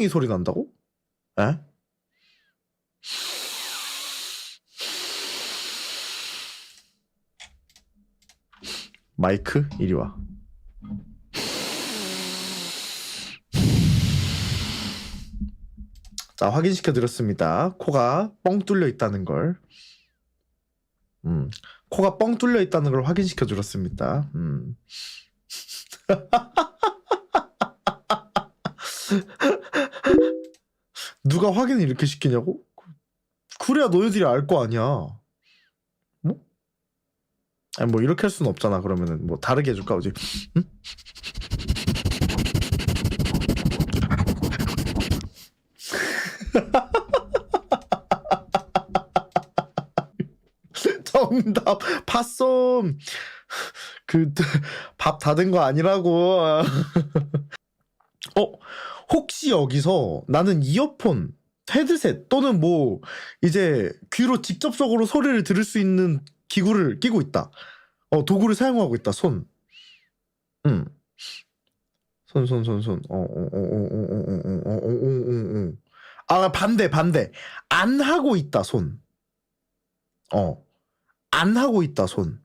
땡땡이 소리 난다고? 에? 마이크 이리 와. 자 확인시켜 드렸습니다. 코가 뻥 뚫려 있다는 걸. 음, 코가 뻥 뚫려 있다는 걸 확인시켜 드렸습니다. 음. 누가 확인을 이렇게 시키냐고? 그래야 너희들이 알 거 아니야. 뭐? 아니 뭐 이렇게 할 수는 없잖아. 그러면은 뭐 다르게 해줄까? 응? 정답 팥솜 그밥 다 된 거 아니라고 어 혹시 여기서 나는 이어폰 헤드셋 또는 뭐 이제 귀로 직접적으로 소리를 들을 수 있는 기구를 끼고 있다 어 도구를 사용하고 있다 손 응. 손, 손, 손, 손. 어, 어, 어, 어, 어, 어, 어, 어, 어, 어, 어, 어. 아, 반대, 반대. 안 하고 있다, 손. 어. 안 하고 있다, 손.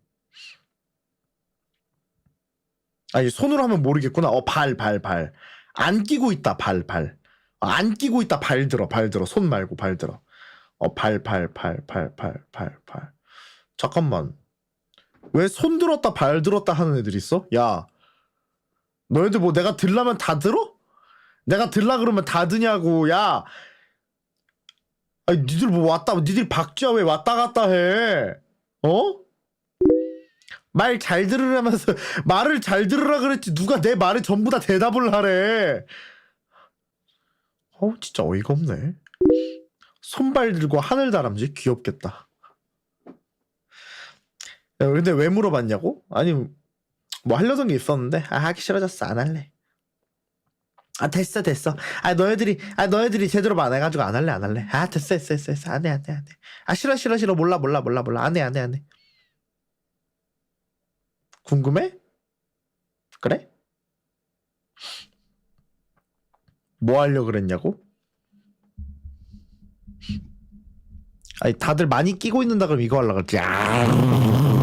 아니, 손으로 하면 모르겠구나. 어, 발, 발, 발. 안 끼고 있다, 발, 발. 어, 안 끼고 있다, 발 들어, 발 들어. 손 말고 발 들어. 어, 발, 발, 발, 발, 발, 발, 발. 잠깐만. 왜 손 들었다, 발 들었다 하는 애들 있어? 야. 너희들 뭐 내가 들라면 다 들어? 내가 들라 그러면 다 드냐고, 야. 아니, 니들 뭐 왔다, 니들 박쥐야 왜 왔다 갔다 해? 어? 말 잘 들으라면서 말을 잘 들으라 그랬지 누가 내 말에 전부 다 대답을 하래. 어우 진짜 어이가 없네. 손발 들고 하늘 다람쥐 귀엽겠다. 야, 근데 왜 물어봤냐고? 아니 뭐 하려던 게 있었는데? 아 하기 싫어졌어. 안 할래. 아 됐어 됐어. 아 너희들이 아 너희들이 제대로 안 해가지고 안 할래 안 할래. 아 됐어 됐어 됐어, 됐어. 안해 안해 안해. 아 싫어 싫어 싫어. 몰라 몰라 몰라 몰라. 안 해 안 해 안 해 궁금해? 그래? 뭐 하려고 그랬냐고? 아니 다들 많이 끼고 있는다 그럼 이거 하려고 그랬지 아,